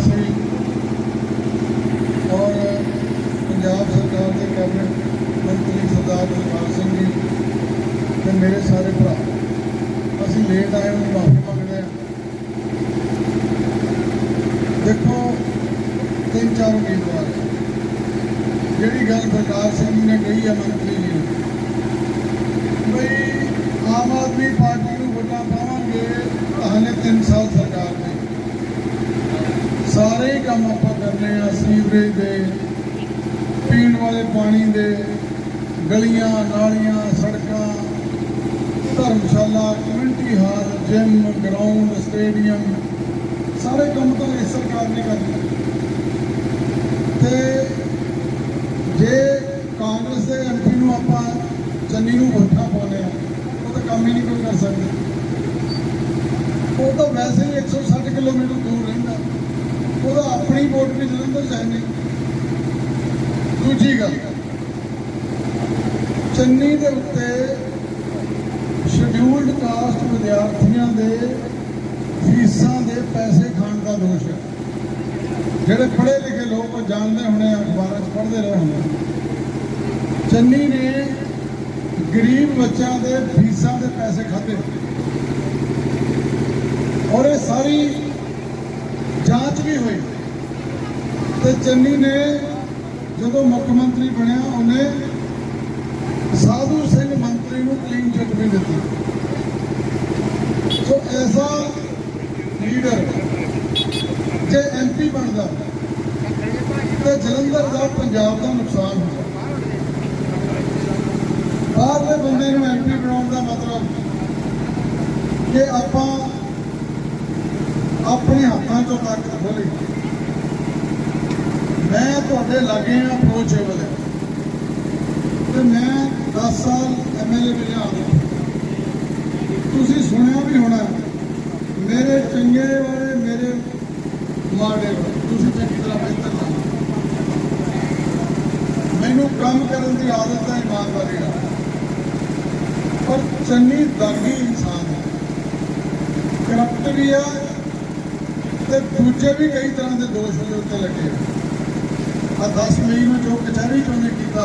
ਸੀ ਔਰ ਪੰਜਾਬ ਸਰਕਾਰ ਦੇ ਕੈਬਨਿਟ ਮੰਤਰੀ ਸਰਦਾਰ ਜਗਪਾਲ ਸਿੰਘ ਜੀ ਤੇ ਮੇਰੇ ਸਾਰੇ ਭਰਾ ਅਸੀਂ ਲੇਟ ਆਏ ਹਾਂ ਮਾਫੀ ਮੰਗਦੇ ਹਾਂ ਦੇਖੋ ਤਿੰਨ ਚਾਰ ਉਮੀਦਵਾਰ ਹੈ। ਜਿਹੜੀ ਗੱਲ ਬਲਕਾਰ ਸਿੰਘ ਨੇ ਕਹੀ ਹੈ ਮੰਤਰੀ ਜੀ ਨੇ ਬਈ ਆਮ ਆਦਮੀ ਪਾਰਟੀ ਨੂੰ ਵੋਟਾਂ ਪਾਵਾਂਗੇ ਹਲੇ 3 ਸਾਲ ਸਰਕਾਰ ਦੇ ਸਾਰੇ ਹੀ ਕੰਮ ਆਪਾਂ ਕਰਨੇ ਆ ਸੀਵਰੇਜ ਦੇ, ਪੀਣ ਵਾਲੇ ਪਾਣੀ ਦੇ, ਗਲੀਆਂ, ਨਾਲੀਆਂ, ਸੜਕਾਂ, ਧਰਮਸ਼ਾਲਾ community hall gym ground stadium ਸਾਰੇ ਕੰਮ ਤਾਂ ਇਸ ਸਰਕਾਰ ਨੇ ਕਰਨੇ ਤੇ ਜੇ ਕਾਂਗਰਸ ਦੇ ਐਮਪੀ ਨੂੰ ਆਪਾਂ ਚੰਨੀ ਨੂੰ ਵੋਟਾਂ ਪਾਉਂਦੇ ਆ ਉਹ ਤਾਂ ਕੰਮ ਹੀ ਨਹੀਂ ਕੋਈ ਕਰ ਸਕਦਾ। ਉਹ ਤਾਂ ਵੈਸੇ ਹੀ 160 ਕਿਲੋਮੀਟਰ ਦੂਰ ਕੋਰਟ ਵੀ ਜਲੰਧਰ ਜਾਣੀ ਦੂਜੀ ਗੱਲ ਚੰਨੀ ਦੇ ਉੱਤੇ ਸ਼ਡਿਊਲਡ ਕਾਸਟ ਵਿਦਿਆਰਥੀਆਂ ਦੇ ਫੀਸਾਂ ਦੇ ਪੈਸੇ ਖਾਣ ਦਾ ਦੋਸ਼ ਹੈ। ਜਿਹੜੇ ਪੜ੍ਹੇ ਲਿਖੇ ਲੋਕ ਉਹ ਜਾਣਦੇ ਹੋਣੇ ਆ, ਅਖਬਾਰਾਂ 'ਚ ਪੜ੍ਹਦੇ ਰਹੇ ਹੋਣੇ ਚੰਨੀ ਨੇ ਗਰੀਬ ਬੱਚਿਆਂ ਦੇ ਫੀਸਾਂ ਦੇ ਪੈਸੇ ਖਾਦੇ ਔਰ ਇਹ ਸਾਰੀ ਜਾਂਚ ਵੀ ਹੋਈ। ਤੇ ਚੰਨੀ ਨੇ ਜਦੋਂ ਮੁੱਖ ਮੰਤਰੀ ਬਣਿਆ, ਉਹਨੇ ਸਾਧੂ ਸਿੰਘ ਮੰਤਰੀ ਨੂੰ ਕਲੀਨ ਚਿੱਟ ਵੀ ਦਿੱਤੀ। ਸੋ ਐਸਾ ਲੀਡਰ ਜੇ ਐਮਪੀ ਬਣਦਾ, ਤੇ ਜਲੰਧਰ ਦਾ ਪੰਜਾਬ ਦਾ ਨੁਕਸਾਨ ਹੁੰਦਾ। ਬਾਹਰਲੇ ਬੰਦੇ ਨੂੰ ਐਮਪੀ ਬਣਾਉਣ ਦਾ ਮਤਲਬ ਕਿ ਆਪਾਂ ਆਪਣੇ ਹੱਥਾਂ ਚੋਂ ਤਾਕਤ ਖੋਲੀ। ਮੈਂ ਤੁਹਾਡੇ ਲਾਗੇ ਆ ਅਪਰੋਚੇਬਲ ਹੈ ਤੇ ਮੈਂ 10 ਸਾਲ ਐਮਐਲਏ ਰਿਹਾ ਹਾਂ। ਤੁਸੀਂ ਸੁਣਿਆ ਵੀ ਹੋਣਾ ਮੇਰੇ ਚੰਗੇ ਵਾਲੇ, ਮੇਰੇ ਮਾੜੇ ਵਾਲੇ। ਤੁਸੀਂ ਚੰਗੀ ਤਰ੍ਹਾਂ ਬਿਹਤਰ ਮੈਨੂੰ ਕੰਮ ਕਰਨ ਦੀ ਆਦਤ ਹੈ, ਇਮਾਨਦਾਰੀ ਨਾਲ। ਪਰ ਚੰਨੀ ਦਾਗੀ ਇਨਸਾਨ ਹੈ। ਕਰਪਟ ਵੀ ਆ ਤੇ ਦੂਜੇ ਵੀ ਕਈ ਤਰ੍ਹਾਂ ਦੇ ਦੋਸ਼ ਉਹਦੇ ਉੱਤੇ ਲੱਗੇ ਆ 10 ਮਈ ਨੂੰ ਜੋ ਕਚਹਿਰੀ ਚੋਂ ਨੇ ਕੀਤਾ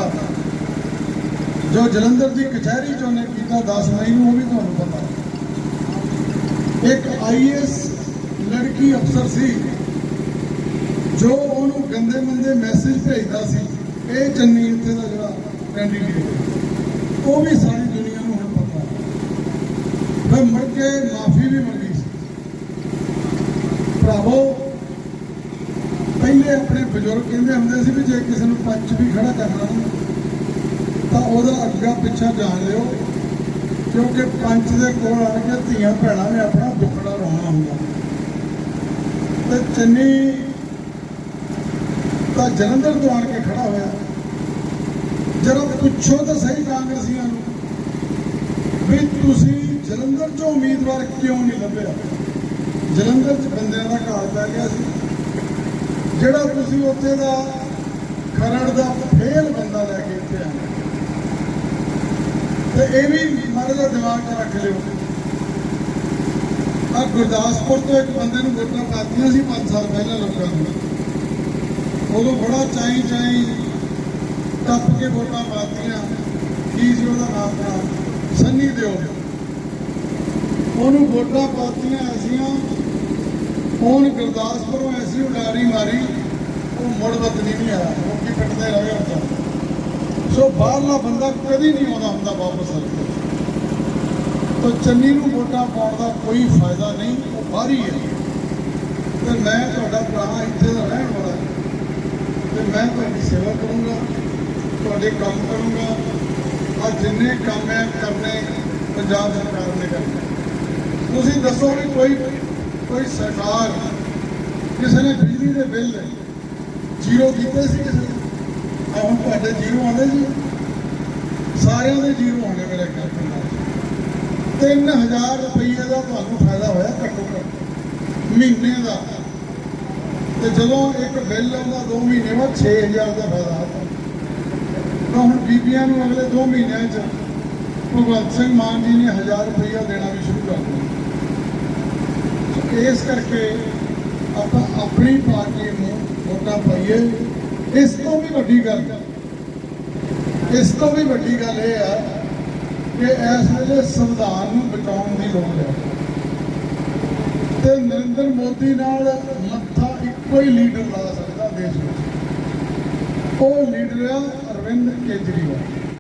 ਜੋ ਜਲੰਧਰ ਦੀ ਕਚਹਿਰੀ ਚੋਂ ਨੇ ਕੀਤਾ 10 ਮਈ ਨੂੰ, ਉਹ ਵੀ ਤੁਹਾਨੂੰ ਪਤਾ। ਇੱਕ ਆਈਐਸ ਲੜਕੀ ਅਫਸਰ ਸੀ, ਜੋ ਉਹਨੂੰ ਗੰਦੇ ਮੰਦੇ ਮੈਸੇਜ ਭੇਜਦਾ ਸੀ, ਇਹ ਚੰਨੀ ਉੱਤੇ ਦਾ ਜਿਹੜਾ ਕੈਂਡੀਡੇਟ ਉਹ ਵੀ ਸਾਰੀ ਦੁਨੀਆ ਨੂੰ ਹੁਣ ਪਤਾ ਫਿਰ ਮੁੜ ਕੇ ਮਾਫੀ ਵੀ ਮੰਗੀ ਸੀ। ਭਰਾਵੋ ਪਹਿਲੇ ਆਪਣੇ ਬਜ਼ੁਰਗ ਕਹਿੰਦੇ ਹੁੰਦੇ ਸੀ ਵੀ ਜੇ ਕਿਸੇ ਨੂੰ ਪੰਚ ਵੀ ਖੜਾ ਕਰਨਾ ਤਾਂ ਉਹਦਾ ਅੱਗਾ ਪਿੱਛਾ ਜਾਣ ਲਿਓ, ਕਿਉਂਕਿ ਪੰਚ ਦੇ ਕੋਲ ਆ ਕੇ ਧੀਆਂ ਭੈਣਾਂ ਨੇ ਆਪਣਾ ਦੁੱਖੜਾ ਰੋਣਾ ਹੁੰਦਾ। ਤੇ ਚੰਨੀ ਤਾਂ ਜਲੰਧਰ ਤੋਂ ਆਣ ਕੇ ਖੜਾ ਹੋਇਆ। ਜਦੋਂ ਪੁੱਛੋ ਤਾਂ ਸਹੀ ਕਾਂਗਰਸੀਆਂ ਨੂੰ ਵੀ ਤੁਸੀਂ ਜਲੰਧਰ ਚੋਂ ਉਮੀਦਵਾਰ ਕਿਉਂ ਨਹੀਂ ਲੱਭਿਆ? ਜਲੰਧਰ ਚ ਬੰਦਿਆਂ ਦਾ ਘਾਟ ਪੈ ਗਿਆ ਸੀ। ਜਿਹੜਾ ਤੁਸੀਂ ਉੱਥੇ ਦਾ ਖਰੜ ਦਾ ਫੇਲ ਬੰਦਾ ਲੈ ਕੇ ਇੱਥੇ ਆਏ ਤੇ ਇਹ ਵੀ ਮਾਰੇ ਦਾ ਦਿਮਾਗ 'ਚ ਰੱਖ ਲਿਓ। ਆ ਗੁਰਦਾਸਪੁਰ ਤੋਂ ਇੱਕ ਬੰਦੇ ਨੂੰ ਵੋਟਾਂ ਪਾਤੀਆਂ ਸੀ 5 ਸਾਲ ਪਹਿਲਾਂ ਲੋਕਾਂ ਨੂੰ। ਉਦੋਂ ਬੜਾ ਚਾਈ ਚਾਈ ਟੱਪ ਕੇ ਵੋਟਾਂ ਪਾਤੀਆਂ। ਕੀ ਸੀ ਉਹਦਾ ਨਾਮ ਦਾ ਸੰਨੀ ਦਿਓ ਉਹਨੂੰ ਵੋਟਾਂ ਪਾਤੀਆਂ ਐਸੀਆਂ ਹੁਣ ਗੁਰਦਾਸਪੁਰੋਂ ਐਸੀ ਉਡਾਰੀ ਮਾਰੀ, ਉਹ ਮੁੜ ਬਦਲੀ ਨਹੀਂ ਆਇਆ ਲੋਕੀ ਕੱਟਦੇ ਰਹੇ ਉੱਥੇ ਸੋ ਬਾਹਰਲਾ ਬੰਦਾ ਕਦੀ ਨਹੀਂ ਆਉਂਦਾ ਹੁੰਦਾ ਵਾਪਸ ਤਾਂ ਚੰਨੀ ਨੂੰ ਵੋਟਾਂ ਪਾਉਣ ਦਾ ਕੋਈ ਫਾਇਦਾ ਨਹੀਂ, ਉਹ ਬਾਹਰੀ ਹੈ। ਤੇ ਮੈਂ ਤੁਹਾਡਾ ਭਰਾ ਇੱਥੇ ਦਾ ਰਹਿਣ ਵਾਲਾ ਤੇ ਮੈਂ ਤੁਹਾਡੀ ਸੇਵਾ ਕਰੂੰਗਾ, ਤੁਹਾਡੇ ਕੰਮ ਕਰੂੰਗਾ। ਆ ਜਿੰਨੇ ਕੰਮ ਹੈ ਕਰਨੇ ਪੰਜਾਬ ਸਰਕਾਰ ਨੇ ਕਰਨੇ। ਤੁਸੀਂ ਦੱਸੋ ਵੀ ਕੋਈ ਕੋਈ ਸਰਕਾਰ ਕਿਸੇ ਨੇ ਬਿਜਲੀ ਦੇ ਬਿੱਲ ਜ਼ੀਰੋ ਕੀਤੇ ਸੀ ਕਿਸੇ ਨੇ? ਆ ਹੁਣ ਤੁਹਾਡੇ ਜ਼ੀਰੋ ਆਉਂਦੇ ਜੀ। ਸਾਰਿਆਂ ਦੇ ਜ਼ੀਰੋ ਆਉਂਦੇ ਮੇਰੇ ਖਿਆਲ ਨਾਲ। 3000 ਰੁਪਏ ਦਾ ਤੁਹਾਨੂੰ ਫਾਇਦਾ ਹੋਇਆ ਘੱਟੋ ਘੱਟ ਮਹੀਨੇ ਦਾ। ਤੇ ਜਦੋਂ ਇੱਕ ਬਿੱਲ ਆਉਂਦਾ 2 ਮਹੀਨੇ ਬਾਅਦ 6000 ਦਾ ਫਾਇਦਾ ਆ ਤਾਂ ਹੁਣ ਬੀਬੀਆਂ ਨੂੰ ਅਗਲੇ 2 ਮਹੀਨਿਆਂ 'ਚ ਭਗਵੰਤ ਸਿੰਘ ਮਾਨ ਜੀ ਨੇ 1000 ਰੁਪਇਆ ਦੇਣਾ ਵੀ ਸ਼ੁਰੂ ਕਰ ਦਿੱਤਾ। ਇਸ ਕਰਕੇ ਆਪਾਂ ਆਪਣੀ ਪਾਰਟੀ ਨੂੰ ਵੋਟਾਂ ਪਾਈਏ। ਇਸ ਤੋਂ ਵੀ ਵੱਡੀ ਗੱਲ ਇਸ ਤੋਂ ਵੀ ਵੱਡੀ ਗੱਲ ਇਹ ਆ ਕਿ ਇਸ ਵੇਲੇ ਸੰਵਿਧਾਨ ਨੂੰ ਬਚਾਉਣ ਦੀ ਲੋੜ ਹੈ। ਤੇ ਨਰਿੰਦਰ ਮੋਦੀ ਨਾਲ ਮੱਥਾ ਇੱਕੋ ਹੀ ਲੀਡਰ ਲਾ ਸਕਦਾ ਦੇਸ਼ ਵਿੱਚ। ਉਹ ਲੀਡਰ ਆ ਅਰਵਿੰਦ ਕੇਜਰੀਵਾਲ।